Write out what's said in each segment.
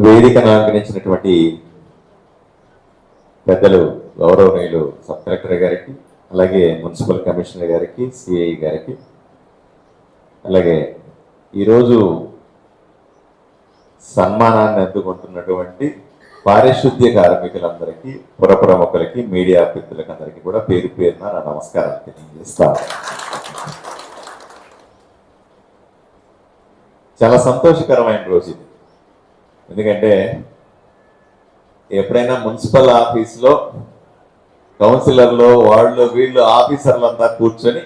వేదికను అలంకరించినటువంటి పెద్దలు గౌరవనీయులు సబ్ కలెక్టర్ గారికి అలాగే మున్సిపల్ కమిషనర్ గారికి సిఐ గారికి అలాగే ఈరోజు సన్మానాన్ని అందుకుంటున్నటువంటి పారిశుద్ధ్య కార్మికులందరికీ పుర ప్రముఖులకి మీడియా అభ్యర్థులకు అందరికీ కూడా పేరు పేరున నా నమస్కారం తెలియజేస్తాను చాలా సంతోషకరమైన రోజు ఇది. ఎందుకంటే ఎప్పుడైనా మున్సిపల్ ఆఫీస్లో కౌన్సిలర్లు వాళ్ళు వీళ్ళు ఆఫీసర్లంతా కూర్చొని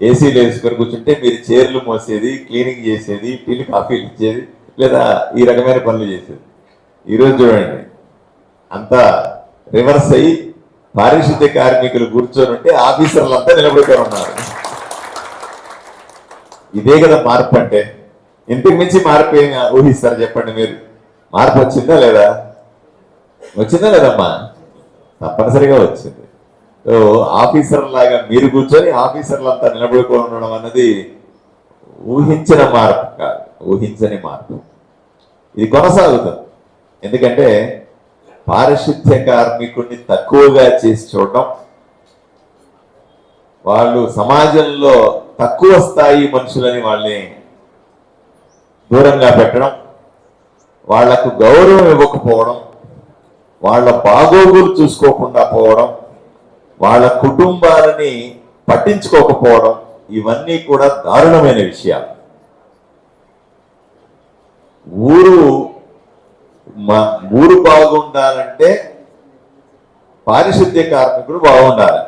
ఏసీలు వేసుకొని కూర్చుంటే మీరు చైర్లు మోసేది క్లీనింగ్ చేసేది టీలు కాఫీలు ఇచ్చేది లేదా ఈ రకమైన పనులు చేసేది. ఈరోజు చూడండి అంతా రివర్స్ అయ్యి పారిశుద్ధ్య కార్మికులు కూర్చొని ఉంటే ఆఫీసర్లంతా నిలబడుకొని ఉన్నారు. ఇదే కదా మార్పు అంటే. ఇంతకు మించి మార్పు ఏమి ఊహిస్తారు చెప్పండి మీరు? మార్పు వచ్చిందా లేదా? వచ్చిందా లేదమ్మా? తప్పనిసరిగా వచ్చింది. సో ఆఫీసర్ లాగా మీరు కూర్చొని ఆఫీసర్లంతా నిలబడుకొని ఉండడం అన్నది ఊహించిన మార్పు కాదు. ఊహించని మార్పు. ఇది కొనసాగుతుంది. ఎందుకంటే పారిశుద్ధ్య కార్మికుడిని తక్కువగా చేసి చూడడం వాళ్ళు సమాజంలో తక్కువ స్థాయి మనుషులని వాళ్ళని దూరంగా పెట్టడం వాళ్ళకు గౌరవం ఇవ్వకపోవడం వాళ్ళ బాగోగులు చూసుకోకుండా పోవడం వాళ్ళ కుటుంబాలని పట్టించుకోకపోవడం ఇవన్నీ కూడా దారుణమైన విషయాలు. ఊరు మా ఊరు బాగుండాలంటే పారిశుద్ధ్య కార్మికుడు బాగుండాలి.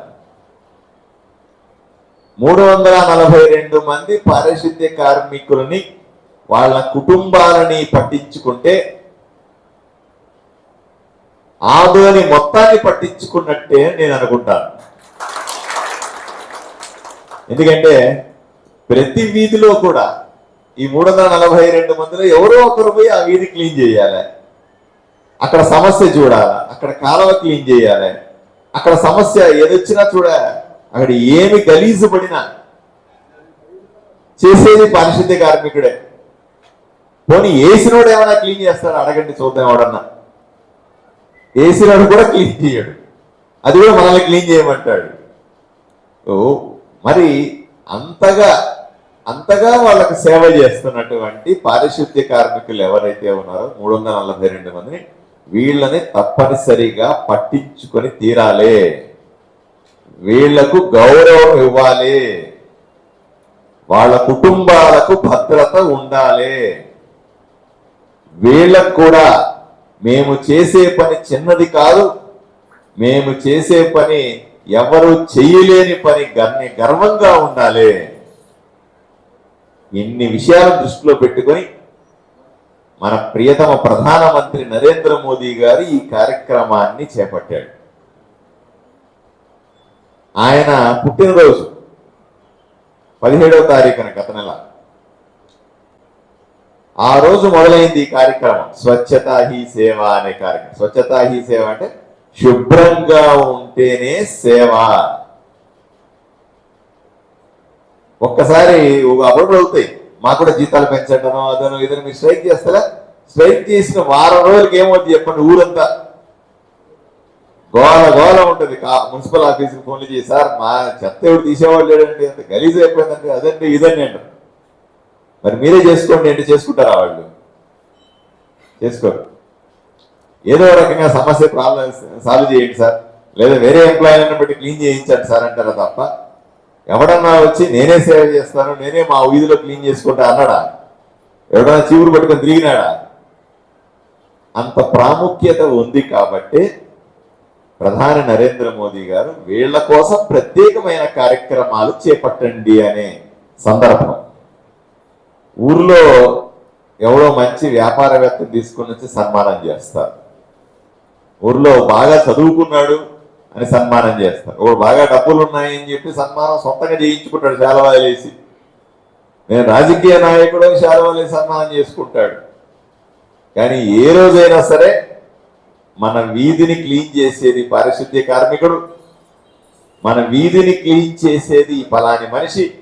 మూడు వందల నలభై రెండు మంది పారిశుద్ధ్య కార్మికులని వాళ్ళ కుటుంబాలని పట్టించుకుంటే ఆదోని మొత్తాన్ని పట్టించుకున్నట్టే నేను అనుకుంటాను. ఎందుకంటే ప్రతి వీధిలో కూడా ఈ మూడు వందల నలభై రెండు మందిలో ఎవరో ఒకరు పోయి ఆ వీధి క్లీన్ చేయాలి. అక్కడ సమస్య చూడాలి. అక్కడ కాలువ క్లీన్ చేయాలి. అక్కడ సమస్య ఏదొచ్చినా చూడాలి అక్కడ ఏమి గలీజు పడినా చేసేది పారిశుద్ధ్య కార్మికుడే. పోనీ ఏసినోడు ఏమైనా క్లీన్ చేస్తాడు? అడగండి చూద్దాం ఎవడన్నా. ఏసినోడు కూడా క్లీన్ చేయడు. అది కూడా మనల్ని క్లీన్ చేయమంటాడు. మరి అంతగా అంతగా వాళ్ళకు సేవ చేస్తున్నటువంటి పారిశుద్ధ్య కార్మికులు ఎవరైతే ఉన్నారో మూడు వందల నలభై రెండు మందిని వీళ్ళని తప్పనిసరిగా పట్టించుకొని తీరాలి. వీళ్ళకు గౌరవం ఇవ్వాలి. వాళ్ళ కుటుంబాలకు భద్రత ఉండాలి. వీళ్ళకు కూడా మేము చేసే పని చిన్నది కాదు. మేము చేసే పని ఎవరు చెయ్యలేని పని గర్ని గర్వంగా ఉండాలి. ఇన్ని విషయాలు దృష్టిలో పెట్టుకొని మన ప్రియతమ ప్రధానమంత్రి నరేంద్ర మోదీ గారు ఈ కార్యక్రమాన్ని చేపట్టాడు ఆయన పుట్టినరోజు పదిహేడవ తారీఖున గత నెల. ఆ రోజు మొదలైంది ఈ కార్యక్రమం. స్వచ్ఛతా హీ సేవ అనే కార్యక్రమం. స్వచ్ఛతా హీ సేవ అంటే శుభ్రంగా ఉంటేనే సేవ. ఒక్కసారి అప్పుడు అవుతాయి మాకు కూడా జీతాలు పెంచడను అదను ఇదను మీరు స్ట్రైక్ చేస్తారా స్ట్రైక్ చేసిన వారం రోజులకి ఏమవుతుంది చెప్పండి ఊరంతా. గోల గోల ఉంటుంది. కా మున్సిపల్ ఆఫీస్కి ఫోన్లు చేసి సార్ మా చెత్త ఎవరు తీసేవాళ్ళు లేడండి అంత గలీజ్ అయిపోయిందంటే అదండి ఇదండి అంటారు. మరి మీరే చేసుకోండి ఏంటి చేసుకుంటారా వాళ్ళు? చేసుకోరు. ఏదో రకంగా సమస్య ప్రాబ్లం సాల్వ్ చేయండి సార్. లేదా వేరే ఎంప్లాయీలను బట్టి క్లీన్ చేయించండి సార్ అంటారా తప్ప? ఎవడన్నా వచ్చి నేనే సేవ చేస్తాను నేనే మా వీధిలో క్లీన్ చేసుకుంటా అన్నాడా? ఎవడన్నా చీవురు పట్టుకొని తిరిగినాడా? అంత ప్రాముఖ్యత ఉంది కాబట్టి ప్రధాని నరేంద్ర మోదీ గారు వీళ్ళ కోసం ప్రత్యేకమైన కార్యక్రమాలు చేపట్టండి అనే సందర్భం. ఊర్లో ఎవడో మంచి వ్యాపారవేత్త తీసుకుని వచ్చి సన్మానం చేస్తారు. ఊర్లో బాగా చదువుకున్నాడు అని సన్మానం చేస్తారు. ఒకడు బాగా డబ్బులు ఉన్నాయని చెప్పి సన్మానం సొంతంగా చేయించుకుంటాడు శాలవాలేసి. నేను రాజకీయ నాయకుడు శాలవాలేసి సన్మానం చేసుకుంటాడు. కానీ ఏ రోజైనా సరే మన వీధిని క్లీన్ చేసేది పారిశుద్ధ్య కార్మికుడు. మన వీధిని క్లీన్ చేసేది ఈ పలాని మనిషి.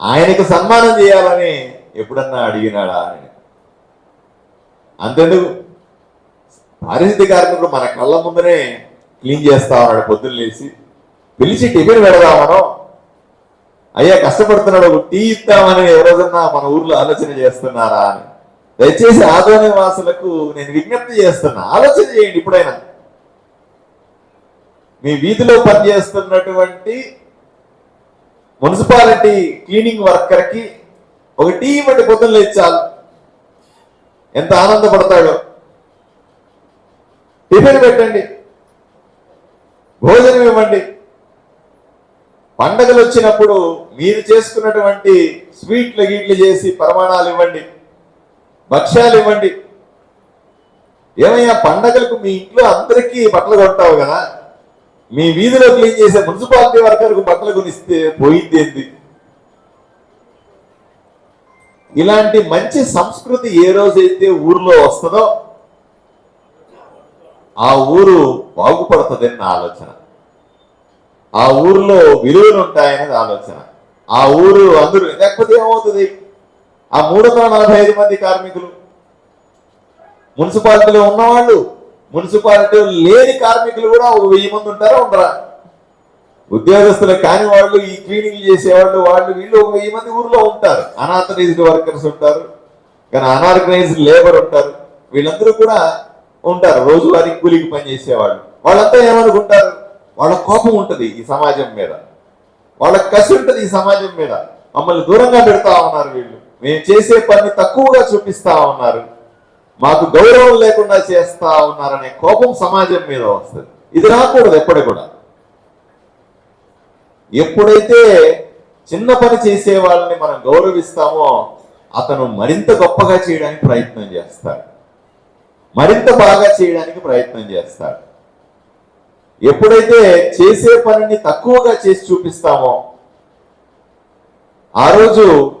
ఆయనకు సన్మానం చేయాలని ఎప్పుడన్నా అడిగినాడా అని. అంతేందుకు పారిశుద్ధ్య కార్మికుడు మన కళ్ళ ముందనే క్లీన్ చేస్తా ఉన్నాడు పొద్దున్న లేచి. పిలిచి టిఫిన్ పెడదామనో అయ్యా కష్టపడుతున్నాడు ఒక టీ ఇద్దామని ఎవరోజన్నా మన ఊర్లో ఆలోచన చేస్తున్నారా అని. దయచేసి ఆదోని వాసులకు నేను విజ్ఞప్తి చేస్తున్నా. ఆలోచన చేయండి ఇప్పుడైనా. మీ వీధిలో పనిచేస్తున్నటువంటి మున్సిపాలిటీ క్లీనింగ్ వర్కర్కి ఒక టీ ఇవ్వండి పొద్దున్న లేచి చాలు ఎంత ఆనందపడతాడో. టిఫిన్ పెట్టండి. భోజనం ఇవ్వండి. పండగలు వచ్చినప్పుడు మీరు చేసుకున్నటువంటి స్వీట్లు గీట్లు చేసి ప్రమాణాలు ఇవ్వండి. భక్ష్యాలు ఇవ్వండి. ఏమయ్యా పండగలకు మీ ఇంట్లో అందరికీ బట్టలు కొంటావు కదా? మీ వీధిలో క్లీన్ చేసే మున్సిపాలిటీ వర్కర్కు బట్టలు కొనిస్తే పోయింది ఏంది? ఇలాంటి మంచి సంస్కృతి ఏ రోజైతే ఊర్లో వస్తుందో ఆ ఊరు బాగుపడుతుందని నా ఆలోచన. ఆ ఊర్లో విలువలు ఉంటాయనేది ఆలోచన. ఆ ఊరు అందరూ లేకపోతే ఏమవుతుంది? ఆ మూడు వందల నలభై ఐదు మంది కార్మికులు. మున్సిపాలిటీలో ఉన్నవాళ్ళు మున్సిపాలిటీ లేని కార్మికులు కూడా ఒక వెయ్యి మంది ఉంటారా ఉండరా? ఉద్యోగస్తులు కాని వాళ్ళు ఈ క్లీనింగ్ చేసేవాళ్ళు వాళ్ళు వీళ్ళు ఒక వెయ్యి మంది ఊర్లో ఉంటారు. అనాథరైజ్డ్ వర్కర్స్ ఉంటారు. కానీ అనార్గనైజ్డ్ లేబర్ ఉంటారు. వీళ్ళందరూ కూడా ఉంటారు. రోజువారీ కూలికి పనిచేసేవాళ్ళు వాళ్ళంతా ఏమనుకుంటారు? వాళ్ళ కోపం ఉంటుంది ఈ సమాజం మీద. వాళ్ళ కసి ఉంటుంది ఈ సమాజం మీద. మమ్మల్ని దూరంగా పెడతా ఉన్నారు వీళ్ళు. మేము చేసే పని తక్కువగా చూపిస్తా ఉన్నారు. మాకు గౌరవం లేకుండా చేస్తా ఉన్నారనే కోపం సమాజం మీద వస్తుంది. ఇది రాకూడదు ఎప్పటి కూడా ఎప్పుడైతే చిన్న పని చేసే వాళ్ళని మనం గౌరవిస్తామో అతను మరింత గొప్పగా చేయడానికి ప్రయత్నం చేస్తాడు. మరింత బాగా చేయడానికి ప్రయత్నం చేస్తాడు. ఎప్పుడైతే చేసే పనిని తక్కువగా చేసి చూపిస్తామో ఆ రోజు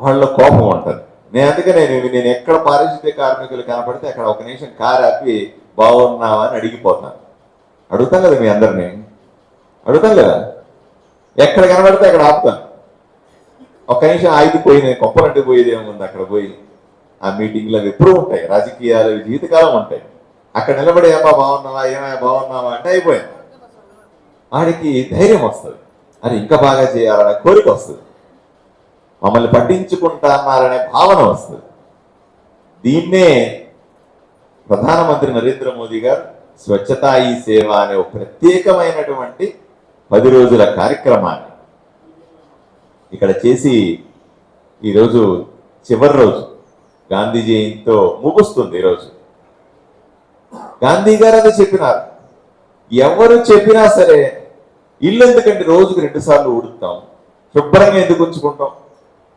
వాళ్ళ కోపం ఉంటుంది. నేను అందుకనే నేను నేను ఎక్కడ పారిశుద్ధ్య కార్మికులు కనపడితే అక్కడ ఒక నిమిషం కారు ఆపి బాగున్నావా అని అడిగిపోతాను. అడుగుతాం కదా మీ అందరినీ? అడుగుతాం కదా? ఎక్కడ కనబడితే అక్కడ ఆపుతాను ఒక నిమిషం ఆగిపోయింది కొప్పలంటే పోయేది ఏముంది? అక్కడ పోయి ఆ మీటింగ్లు అవి ఎప్పుడూ ఉంటాయి. రాజకీయాలు అవి జీవితకాలం ఉంటాయి. అక్కడ నిలబడి ఏమా బాగున్నావా? ఏమా బాగున్నావా? అంటే అయిపోయింది వాడికి ధైర్యం వస్తుంది. అది ఇంకా బాగా చేయాలనే కోరిక వస్తుంది. మమ్మల్ని పట్టించుకుంటున్నారనే భావన వస్తుంది. దీన్నే ప్రధానమంత్రి నరేంద్ర మోదీ గారు స్వచ్ఛతా ఈ సేవ అనే ఒక ప్రత్యేకమైనటువంటి పది రోజుల కార్యక్రమాన్ని ఇక్కడ చేసి ఈరోజు చివరి రోజు గాంధీ జయంతితో ముగుస్తుంది ఈరోజు. గాంధీ గారు అదే చెప్పినారు. ఎవరు చెప్పినా సరే ఇల్లు ఎందుకంటే రోజుకి రెండు సార్లు ఉడుతాం శుభ్రంగా ఎందుకు ఉంచుకుంటాం?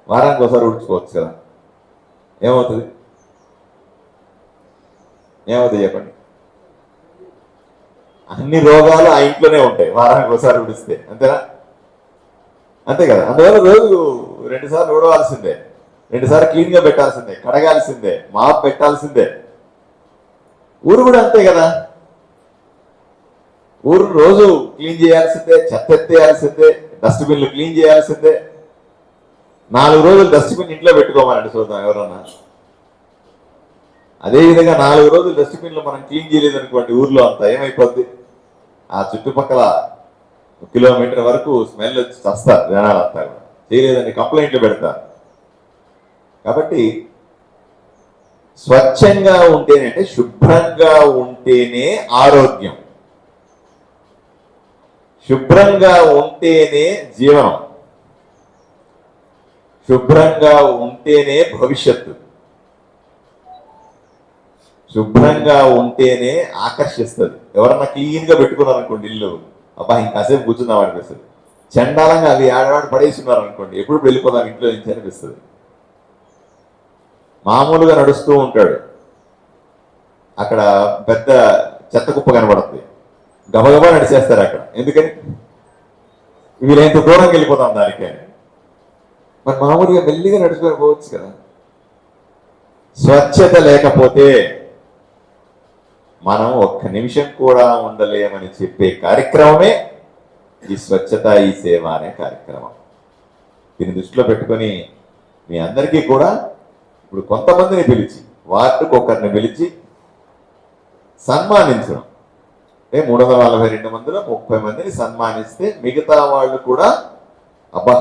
వారానికి ఒకసారి ఉడుచుకోవచ్చు కదా. ఏమవుతుంది? ఏమవుతుంది చెప్పండి? అన్ని రోగాలు ఆ ఇంట్లోనే ఉంటాయి వారానికి ఒకసారి ఉడిస్తే. అంతేనా? అంతే కదా. అందువల్ల రోజు రెండుసార్లు ఊడవలసిందే. రెండుసార్లు క్లీన్గా క్లీన్గా పెట్టాల్సిందే కడగాల్సిందే మాప్ పెట్టాల్సిందే. ఊరు కూడా అంతే కదా. ఊరు రోజు క్లీన్ చేయాల్సిందే చెత్త ఎత్తేయాల్సిందే డస్ట్బిన్లు క్లీన్ చేయాల్సిందే. నాలుగు రోజులు డస్ట్బిన్ ఇంట్లో పెట్టుకోమనండి చూద్దాం ఎవరన్నా. అదేవిధంగా నాలుగు రోజులు డస్ట్బిన్లు మనం క్లీన్ చేయలేదు అనుకోండి ఊర్లో అంత ఏమైపోద్ది? ఆ చుట్టుపక్కల ఒక కిలోమీటర్ వరకు స్మెల్ వచ్చి చస్తారు జనాలు అంతా కూడా. చేయలేదని కంప్లైంట్లు పెడతారు కాబట్టి స్వచ్ఛంగా ఉంటేనే అంటే శుభ్రంగా ఉంటేనే ఆరోగ్యం. శుభ్రంగా ఉంటేనే జీవనం. శుభ్రంగా ఉంటేనే భవిష్యత్తు. శుభ్రంగా ఉంటేనే ఆకర్షిస్తుంది. ఎవరన్నా క్లీన్గా పెట్టుకున్నారు అనుకోండి ఇల్లు. అబ్బా ఇంకాసేపు కూర్చుందాం అనిపిస్తుంది. చండాలంగా అవి ఆడవాడు పడేస్తున్నారు అనుకోండి ఎప్పుడు వెళ్ళిపోదాం ఇంట్లో నుంచి అనిపిస్తుంది. మామూలుగా నడుస్తూ ఉంటాడు. అక్కడ పెద్ద చెత్త కుప్ప కనబడుతుంది. గబగబా నడిచేస్తారు అక్కడ. ఎందుకని? వీళ్ళంత దూరంకి వెళ్ళిపోతాం దానికి మరి మామూలుగా మెల్లిగా నడుచుకొని పోవచ్చు కదా. స్వచ్ఛత లేకపోతే మనం ఒక్క నిమిషం కూడా ఉండలేమని చెప్పే కార్యక్రమమే ఈ స్వచ్ఛత ఈ సేవ అనే కార్యక్రమం. దీన్ని దృష్టిలో పెట్టుకొని మీ అందరికీ కూడా ఇప్పుడు కొంతమందిని పిలిచి వార్డుకు ఒకరిని పిలిచి సన్మానించడం. అంటే మూడు వందల నలభై రెండు మందిలో ముప్పై మందిని సన్మానిస్తే మిగతా వాళ్ళు కూడా అబ్బా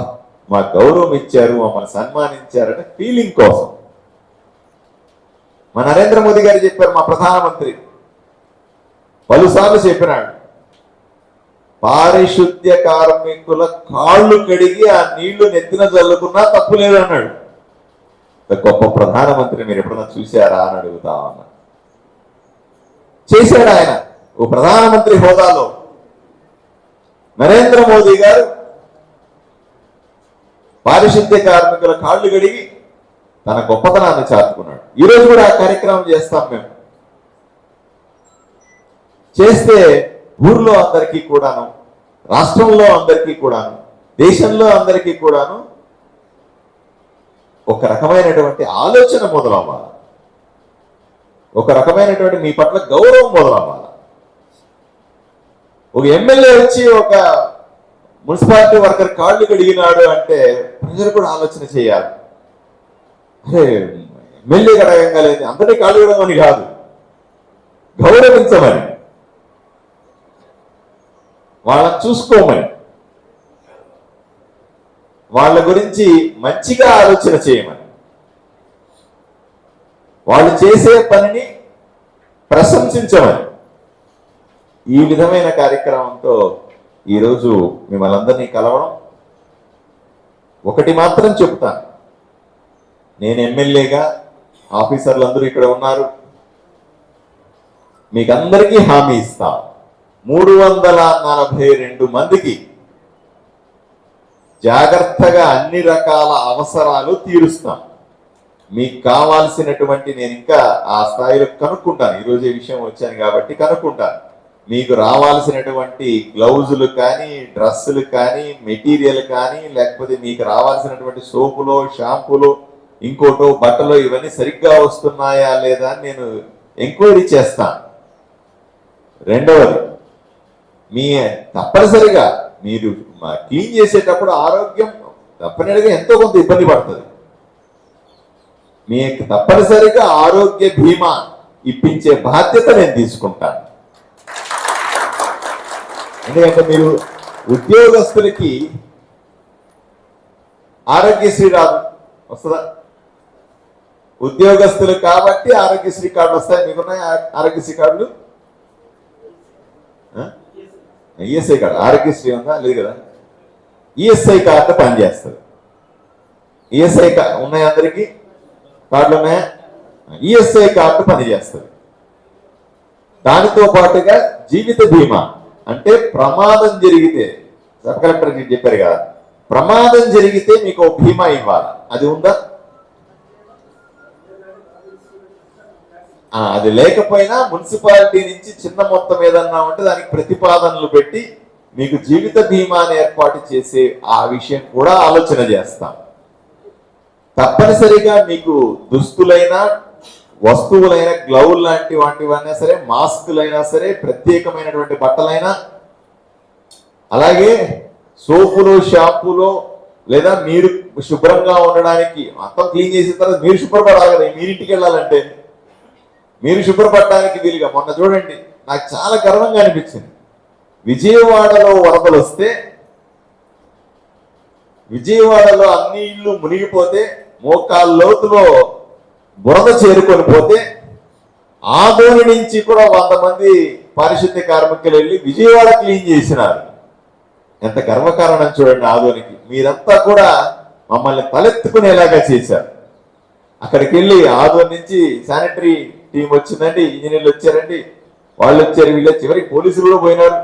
మా గౌరవం ఇచ్చారు మమ్మల్ని సన్మానించారనే ఫీలింగ్ కోసం. మా నరేంద్ర మోదీ గారు చెప్పారు మా ప్రధానమంత్రి పలుసార్లు చెప్పినాడు. పారిశుద్ధ్య కార్మికుల కాళ్ళు కడిగి ఆ నీళ్ళు నెత్తిన చల్లుకున్నా తప్పు లేదన్నాడు. గొప్ప ప్రధానమంత్రి మీరు ఎప్పుడన్నా చూశారా అని అడుగుతా ఉన్నా. చేశాడు ఆయన ఓ ప్రధానమంత్రి హోదాలో. నరేంద్ర మోదీ గారు పారిశుద్ధ్య కార్మికుల కాళ్ళు కడిగి తన గొప్పతనాన్ని చాటుకున్నాడు. ఈరోజు కూడా ఆ కార్యక్రమం చేస్తాం మేము. చేస్తే ఊర్లో అందరికీ కూడాను రాష్ట్రంలో అందరికీ కూడాను దేశంలో అందరికీ కూడాను ఒక రకమైనటువంటి ఆలోచన మొదలవ్వాలి. ఒక రకమైనటువంటి మీ పట్ల గౌరవం మొదలవ్వాలి. ఒక ఎమ్మెల్యే వచ్చి ఒక మున్సిపాలిటీ వర్కర్ కాళ్ళు కడిగినాడు అంటే ప్రజలు కూడా ఆలోచన చేయాలి. అరే ఎమ్మెల్యే కడగంగా లేదు అందరినీ కాళ్ళు కడగమని కాదు గౌరవించమని. వాళ్ళని చూసుకోమని. వాళ్ళ గురించి మంచిగా ఆలోచన చేయమని. వాళ్ళు చేసే పనిని ప్రశంసించమని. ఈ విధమైన కార్యక్రమంతో ఈరోజు మిమ్మల్ని అందరినీ కలవడం ఒకటి మాత్రం చెప్తాను నేను ఎమ్మెల్యేగా ఆఫీసర్లు అందరూ ఇక్కడ ఉన్నారు. మీకందరికీ హామీ ఇస్తాను మూడు వందల నలభై రెండు మందికి జాగ్రత్తగా అన్ని రకాల అవసరాలు తీరుస్తాం. మీకు కావాల్సినటువంటి నేను ఇంకా ఆ స్థాయిలో కనుక్కుంటాను. ఈరోజు ఈ విషయం వచ్చాను కాబట్టి కనుక్కుంటాను. మీకు రావాల్సినటువంటి గ్లౌజులు కానీ డ్రెస్సులు కానీ మెటీరియల్ కానీ లేకపోతే మీకు రావాల్సినటువంటి సోపులో షాంపూలో ఇంకోటో బట్టలో ఇవన్నీ సరిగ్గా వస్తున్నాయా లేదా అని నేను ఎంక్వైరీ చేస్తాను. రెండవది మీ తప్పనిసరిగా మీరు క్లీన్ చేసేటప్పుడు ఆరోగ్యం తప్పనిసరిగా ఎంతో కొంత ఇబ్బంది పడుతుంది. మీకు తప్పనిసరిగా ఆరోగ్య బీమా ఇప్పించే బాధ్యత నేను తీసుకుంటాను. ఎందుకంటే మీరు ఉద్యోగస్తులకి ఆరోగ్యశ్రీ రాదు. వస్తుందా? ఉద్యోగస్తులు కాబట్టి ఆరోగ్యశ్రీ కార్డు వస్తాయి. మీకున్నాయి ఆరోగ్యశ్రీ కార్డులు? ఈఎస్ఐ కార్డు ఆరోగ్యశ్రీ ఉందా? లేదు కదా? ఈఎస్ఐ కార్డు పనిచేస్తుంది ఈఎస్ఐ ఉన్నాయి అందరికీ? కార్డులు ఉన్నాయా? ఈఎస్ఐ కార్డు పనిచేస్తుంది దానితో పాటుగా జీవిత బీమా. అంటే ప్రమాదం జరిగితే సబ్ కలెక్టర్ చెప్పారు కదా ప్రమాదం జరిగితే మీకు ఒక బీమా ఇవ్వాలి. అది ఉందా? అది లేకపోయినా మున్సిపాలిటీ నుంచి చిన్న మొత్తం ఏదన్నా ఉంటే దానికి ప్రతిపాదనలు పెట్టి మీకు జీవిత బీమాని ఏర్పాటు చేసే ఆ విషయం కూడా ఆలోచన చేస్తాం. తప్పనిసరిగా మీకు దుస్తులైనా వస్తువులైన గ్లౌల్ లాంటి వాటివైనా సరే మాస్కులైనా సరే ప్రత్యేకమైనటువంటి బట్టలైనా అలాగే సోపులో షాంపూలో లేదా మీరు శుభ్రంగా ఉండడానికి మొత్తం క్లీన్ చేసిన తర్వాత మీరు శుభ్రపడాలి కదా మీరు ఇంటికి వెళ్ళాలంటే. మీరు శుభ్రపడడానికి వీలుగా మొన్న చూడండి నాకు చాలా గర్వంగా అనిపించింది. విజయవాడలో వరదలు వస్తే విజయవాడలో అన్ని ఇళ్ళు మునిగిపోతే మోకాళ్ళ లోతులో బురద చేరుకొని పోతే ఆదోని నుంచి కూడా వంద మంది పారిశుద్ధ్య కార్మికులు వెళ్ళి విజయవాడ క్లీన్ చేసినారు. ఎంత గర్వకారణం చూడండి ఆదోనికి మీరంతా కూడా మమ్మల్ని తలెత్తుకునేలాగా చేశారు. అక్కడికి వెళ్ళి ఆదోని నుంచి శానిటరీ టీం వచ్చిందండి ఇంజనీర్లు వచ్చారండి. వాళ్ళు వచ్చారు వీళ్ళు చివరికి పోలీసులు కూడా పోయినారు.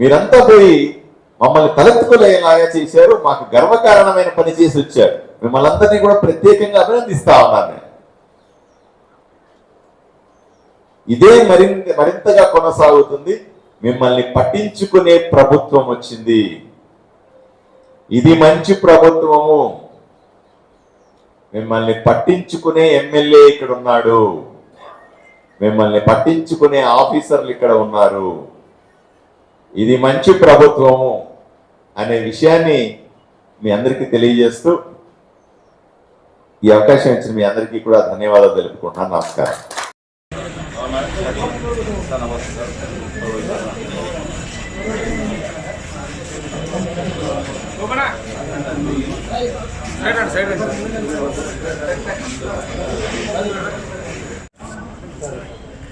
మీరంతా పోయి మమ్మల్ని తలెత్తుకోలేలాగా చేశారు. మాకు గర్వకారణమైన పని చేసి వచ్చారు. మిమ్మల్ని అందరినీ కూడా ప్రత్యేకంగా అభినందిస్తా ఉన్నాను నేను. ఇదే మరింత మరింతగా కొనసాగుతుంది. మిమ్మల్ని పట్టించుకునే ప్రభుత్వం వచ్చింది. ఇది మంచి ప్రభుత్వము. మిమ్మల్ని పట్టించుకునే ఎమ్మెల్యే ఇక్కడ ఉన్నాడు. మిమ్మల్ని పట్టించుకునే ఆఫీసర్లు ఇక్కడ ఉన్నారు. ఇది మంచి ప్రభుత్వము అనే విషయాన్ని మీ అందరికీ తెలియజేస్తూ ఈ అవకాశం ఇచ్చిన మీ అందరికీ కూడా ధన్యవాదాలు తెలుపుకుంటున్నాను. నమస్కారం. సైడ్ సైడ్